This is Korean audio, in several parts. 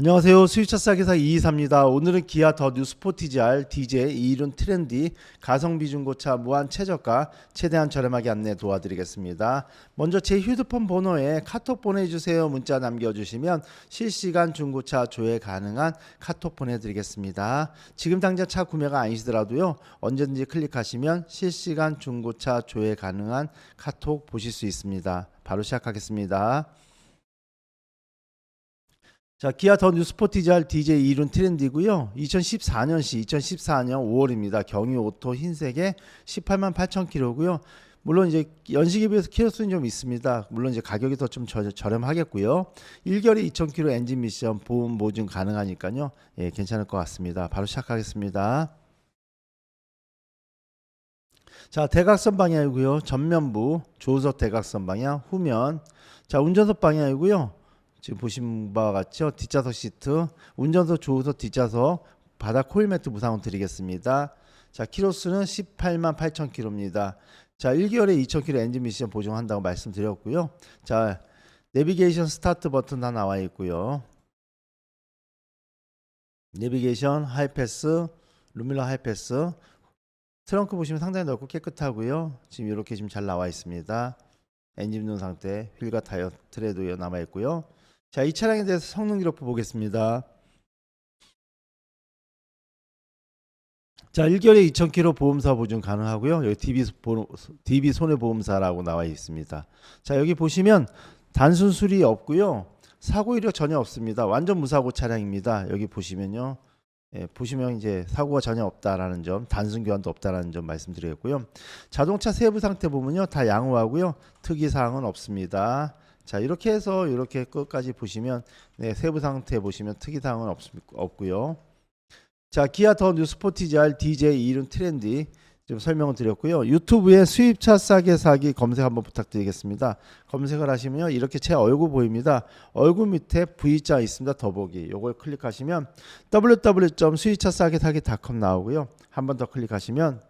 안녕하세요. 수유차 싸기사 이이사입니다. 오늘은 기아 더 뉴 스포티지 R DJ 이륜 트렌디 가성비 중고차 무한 최저가 최대한 저렴하게 안내 도와드리겠습니다. 먼저 제 휴대폰 번호에 카톡 보내주세요 문자 남겨주시면 실시간 중고차 조회 가능한 카톡 보내드리겠습니다. 지금 당장 차 구매가 아니시더라도요 언제든지 클릭하시면 실시간 중고차 조회 가능한 카톡 보실 수 있습니다. 바로 시작하겠습니다. 자, 기아 더 뉴스포티지 R DJ 이륜 트렌디고요. 2014년시 2014년 5월입니다. 경유 오토 흰색에 18만 8천 킬로고요. 물론 이제 연식에 비해서 키로수는 좀 있습니다. 물론 이제 가격이 더 좀 저렴하겠고요. 1개월에 2천 킬로 엔진 미션 보험 보증 가능하니까요. 예, 괜찮을 것 같습니다. 바로 시작하겠습니다. 자, 대각선 방향이고요. 전면부 조수석 대각선 방향, 후면. 자, 운전석 방향이고요. 지금 보신 바와 같죠? 뒷좌석 시트. 운전석 조수석 뒷좌석 바닥 코일 매트 무상으로 드리겠습니다. 자 키로수는 18만 8천 킬로입니다. 자 1개월에 2천 킬로 엔진 미션 보증한다고 말씀드렸고요. 자 내비게이션 스타트 버튼 다 나와 있고요. 내비게이션 하이패스 루밀러 하이패스. 트렁크 보시면 상당히 넓고 깨끗하고요. 지금 이렇게 지금 잘 나와 있습니다. 엔진 는 상태 휠과 타이어 트레도 남아 있고요 자, 이 차량에 대해서 성능 기록부 보겠습니다. 자, 1개월에 2,000km 보험사 보증 가능하고요. 여기 DB, 보- DB 손해보험사라고 나와 있습니다. 자, 여기 보시면 단순 수리 없고요. 사고 이력 전혀 없습니다. 완전 무사고 차량입니다. 여기 보시면요. 예, 보시면 이제 사고가 전혀 없다라는 점, 단순 교환도 없다라는 점 말씀드리겠고요. 자동차 세부 상태 보면요, 다 양호하고요, 특이 사항은 없습니다. 자 이렇게 해서 이렇게 끝까지 보시면 네, 세부 상태 보시면 특이 사항은 없, 없고요. 자 기아 더 뉴 스포티지 R DJ 이륜 트렌디 좀 설명을 드렸고요. 유튜브에 수입차 싸게 사기 검색 한번 부탁드리겠습니다. 검색을 하시면요 이렇게 제 얼굴 보입니다. 얼굴 밑에 V자 있습니다. 더보기 요걸 클릭하시면 www.수입차 싸게 사기.com 나오고요. 한번 더 클릭하시면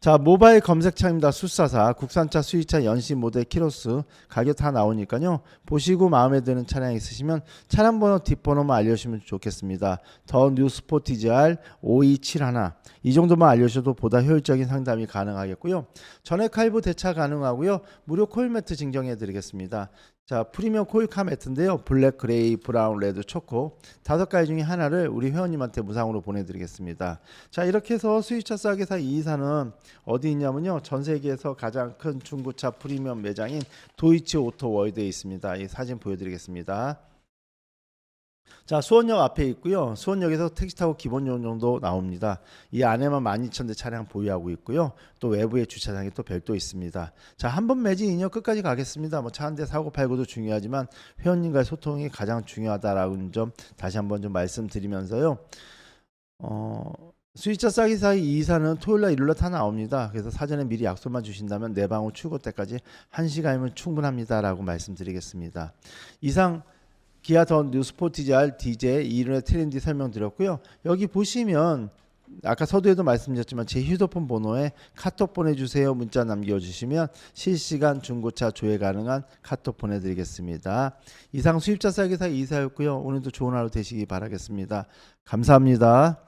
자 모바일 검색창입니다. 수사사 국산차 수입차 연식 모델 키로수 가격 다 나오니까요. 보시고 마음에 드는 차량 있으시면 차량 번호 뒷번호만 알려주시면 좋겠습니다. 더 뉴 스포티지 R 5271. 이 정도만 알려주셔도 보다 효율적인 상담이 가능하겠고요. 전액 할부 대차 가능하고요. 무료 코일 매트 증정해 드리겠습니다. 자 프리미엄 코일카 매트인데요. 블랙, 그레이, 브라운, 레드, 초코 다섯 가지 중에 하나를 우리 회원님한테 무상으로 보내드리겠습니다. 자 이렇게 해서 수입차 싸게사 이이사는 어디 있냐면요. 전 세계에서 가장 큰 중고차 프리미엄 매장인 도이치 오토 월드에 있습니다. 이 사진 보여드리겠습니다. 자 수원역 앞에 있고요. 수원역에서 택시 타고 기본요금 정도 나옵니다. 이 안에만 12,000대 차량 보유하고 있고요. 또 외부에 주차장이 또 별도 있습니다. 자 한 번 매진 2년 끝까지 가겠습니다. 뭐 차 한 대 사고 팔고도 중요하지만 회원님과의 소통이 가장 중요하다라는 점 다시 한번 좀 말씀드리면서요. 어 수입차 싸기 사이 이사는 토요일날 일요일날 다 나옵니다. 그래서 사전에 미리 약속만 주신다면 내방 후 출고 때까지 1시간이면 충분합니다라고 말씀드리겠습니다. 이상 기아 더 뉴 스포티지 R DJ 이륜의 트렌디 설명드렸고요. 여기 보시면 아까 서두에도 말씀드렸지만 제 휴대폰 번호에 카톡 보내주세요 문자 남겨주시면 실시간 중고차 조회 가능한 카톡 보내드리겠습니다. 이상 수입차 싸기사 이사였고요. 오늘도 좋은 하루 되시기 바라겠습니다. 감사합니다.